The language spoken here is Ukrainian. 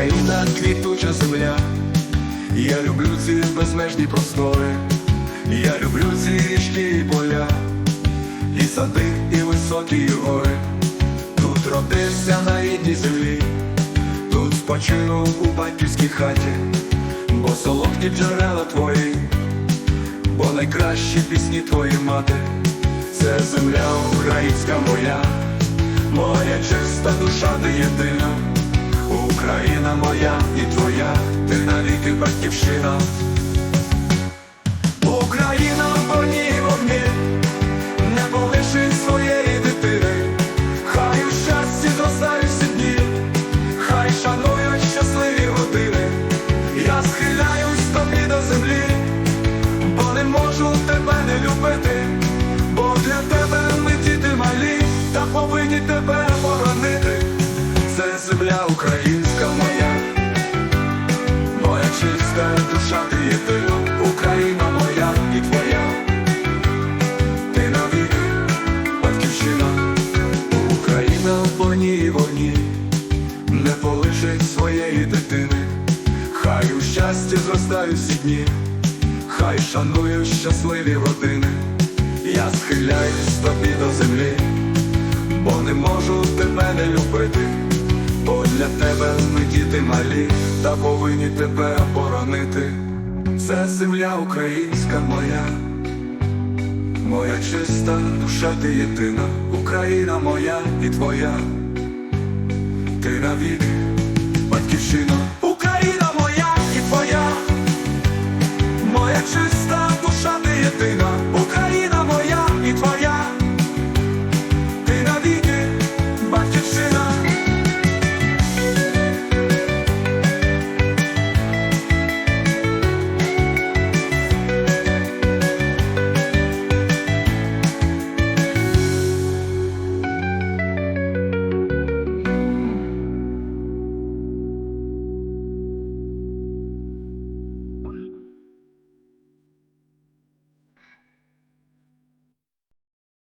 Україна квітуча земля, я люблю ці безмежні простори, я люблю ці річки і поля, і сади, і високі гори. Тут родився на рідній землі, тут спочинув у батьківській хаті, бо солодкі джерела твої, бо найкращі пісні твої мати, це земля українська моя, моя чиста душа ти єдина. Україна моя і твоя, ти навіки батьківщина. Україна в вогні вогні, не полиши своєї дитини, хай у щасті зростають всі дні, хай шанують щасливі години. Я схиляюсь тобі до землі, бо не можу тебе не любити, щасті зростають всі дні, хай шанують щасливі родини. Я схиляюсь тобі до землі, бо не можу тебе не любити, бо для тебе ми діти малі, та повинні тебе боронити. Це земля українська моя. Моя чиста душа ти єдина, Україна моя і твоя, ти навіки.